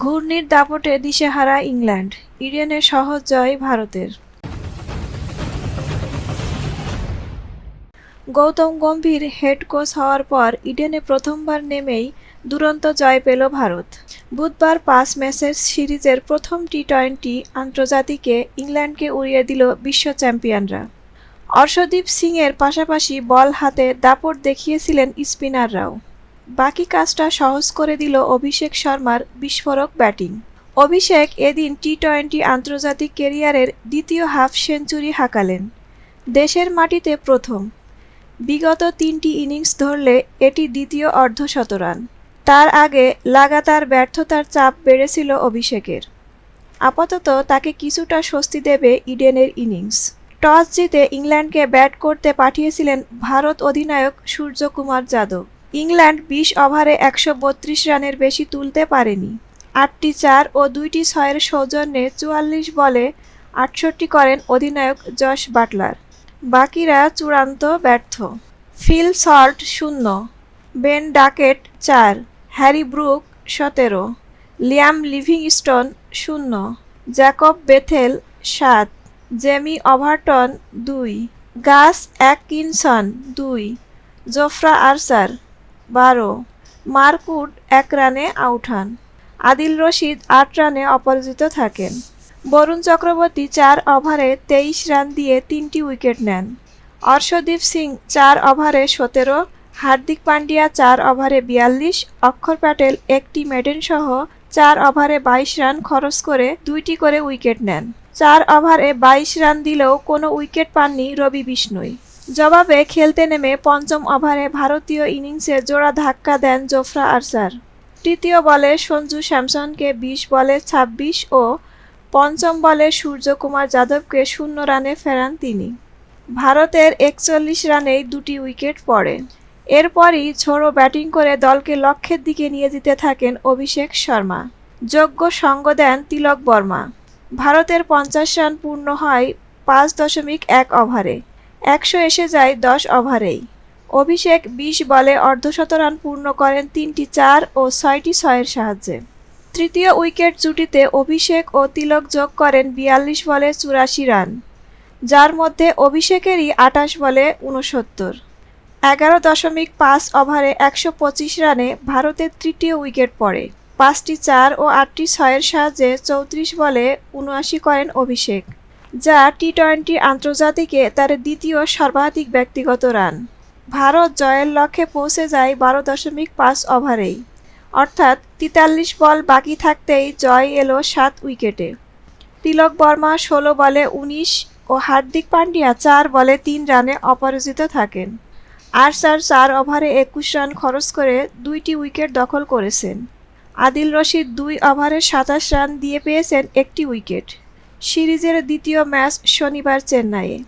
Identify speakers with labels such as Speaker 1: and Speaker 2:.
Speaker 1: ঘূর্ণির দাপটে দিশেহারা ইংল্যান্ড ইডেনে সহজ জয় ভারতের। গৌতম গম্ভীর হেড কোচ হওয়ার পর ইডেনে প্রথমবার নেমেই দুরন্ত জয় পেল ভারত। বুধবার পাঁচ ম্যাচের সিরিজের প্রথম টি টোয়েন্টি আন্তর্জাতিকে ইংল্যান্ডকে উড়িয়ে দিল বিশ্ব চ্যাম্পিয়নরা। অর্শদীপ সিংয়ের পাশাপাশি বল হাতে দাপট দেখিয়েছিলেন স্পিনাররাও। বাকি কাজটা সহজ করে দিল অভিষেক শর্মার বিস্ফোরক ব্যাটিং। অভিষেক এদিন টি টোয়েন্টি আন্তর্জাতিক কেরিয়ারের দ্বিতীয় হাফ সেঞ্চুরি হাঁকালেন। দেশের মাটিতে প্রথম। বিগত তিনটি ইনিংস ধরলে এটি দ্বিতীয় অর্ধশতরান তার আগে লাগাতার ব্যর্থতার চাপ বেড়েছিল অভিষেকের। আপাতত তাকে কিছুটা স্বস্তি দেবে ইডেনের ইনিংস। টস জিতে ইংল্যান্ডকে ব্যাট করতে পাঠিয়েছিলেন ভারত অধিনায়ক সূর্যকুমার যাদব। ইংল্যান্ড বিশ ওভারে একশো বত্রিশ রানের বেশি তুলতে পারেনি। আটটি চার ও দুইটি ছয়ের সৌজন্যে চুয়াল্লিশ বলে আটষট্টি করেন অধিনায়ক জশ বাটলার। বাকিরা চূড়ান্ত ব্যর্থ। ফিল সল্ট শূন্য, বেন ডাকেট চার, হ্যারি ব্রুক সতেরো, লিয়াম লিভিংস্টোন শূন্য, জ্যাকব বেথেল সাত, জেমি ওভারটন দুই, গাস অ্যাটকিনসন দুই, জোফরা আরসার বারো। মারকুট এক রানে আউট হন। আদিল রশিদ আট রানে অপরাজিত থাকেন। বরুণ চক্রবর্তী চার ওভারে তেইশ রান দিয়ে তিনটি উইকেট নেন। অর্শদীপ সিং চার ওভারে সতেরো, হার্দিক পান্ডিয়া চার ওভারে বিয়াল্লিশ, অক্ষর প্যাটেল একটি মেডেন সহ চার ওভারে বাইশ রান খরচ করে দুইটি করে উইকেট নেন। চার ওভারে বাইশ রান দিলেও কোনো উইকেট পাননি রবি বিষ্ণুই। জবাবে খেলতে নেমে পঞ্চম ওভারে ভারতীয় ইনিংসে জোড়া ধাক্কা দেন জোফরা আরসার। তৃতীয় বলে সঞ্জু স্যামসনকে বিশ বলে ছাব্বিশ ও পঞ্চম বলে সূর্যকুমার যাদবকে শূন্য রানে ফেরান তিনি। ভারতের একচল্লিশ রানেই দুটি উইকেট পড়ে। এরপরই ঝোড়ো ব্যাটিং করে দলকে লক্ষ্যের দিকে নিয়ে যেতে থাকেন অভিষেক শর্মা। যোগ্য সঙ্গ দেন তিলক বর্মা। ভারতের পঞ্চাশ রান পূর্ণ হয় পাঁচ দশমিক এক ওভারে। একশো এসে যায় দশ ওভারেই। অভিষেক বিশ বলে অর্ধশত রান পূর্ণ করেন তিনটি চার ও ছয়টি ছয়ের সাহায্যে। তৃতীয় উইকেট জুটিতে অভিষেক ও তিলক যোগ করেন বিয়াল্লিশ বলে চুরাশি রান, যার মধ্যে অভিষেকেরই আটাশ বলে উনসত্তর এগারো দশমিক পাঁচ ওভারে একশো পঁচিশ রানে ভারতের তৃতীয় উইকেট পড়ে। পাঁচটি চার ও আটটি ছয়ের সাহায্যে চৌত্রিশ বলে উনআশি করেন অভিষেক। যা টি টোয়েন্টি আন্তর্জাতিকে তার দ্বিতীয় সর্বাধিক ব্যক্তিগত রান। ভারত জয়ের লক্ষ্যে পৌঁছে যায় বারো দশমিক পাঁচ ওভারেই। অর্থাৎ তেতাল্লিশ বল বাকি থাকতেই জয় এলো সাত উইকেটে। তিলক বর্মা ষোলো বলে উনিশ ও হার্দিক পান্ডিয়া চার বলে তিন রানে অপরাজিত থাকেন। আরসার চার ওভারে একুশ রান খরচ করে দুইটি উইকেট দখল করেছেন। আদিল রশিদ দুই ওভারে সাতাশ রান দিয়ে পেয়েছেন একটি উইকেট। সিরিজের দ্বিতীয় ম্যাচ শনিবার চেন্নাইয়ে।